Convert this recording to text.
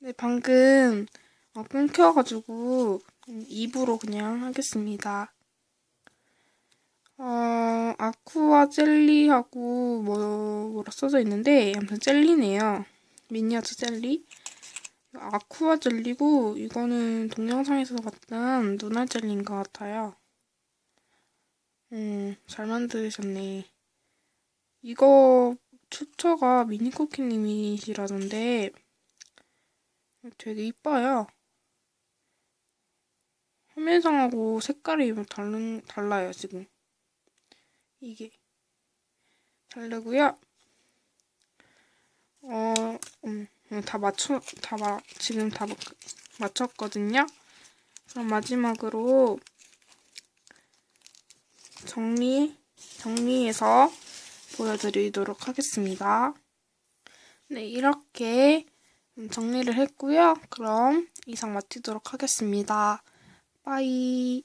네, 방금 어, 끊겨가지고 음, 입으로 그냥 하겠습니다. 어, 아쿠아 젤리하고 뭐, 뭐라 써져 있는데 아무튼 젤리네요. 미니어처 젤리. 아쿠아 젤리고 이거는 동영상에서 봤던 눈알 젤리인 것 같아요. 음, 잘 만드셨네. 이거 추처가 미니쿠키님이시라던데 되게 이뻐요. 화면상하고 색깔이 다른, 달라요, 지금. 이게. 다르고요. 어, 음, 음, 다 맞춰, 다 마, 지금 다 마- 맞췄거든요. 그럼 마지막으로 정리, 정리해서 보여드리도록 하겠습니다. 네, 이렇게 음, 정리를 했고요. 그럼 이상 마치도록 하겠습니다. 빠이.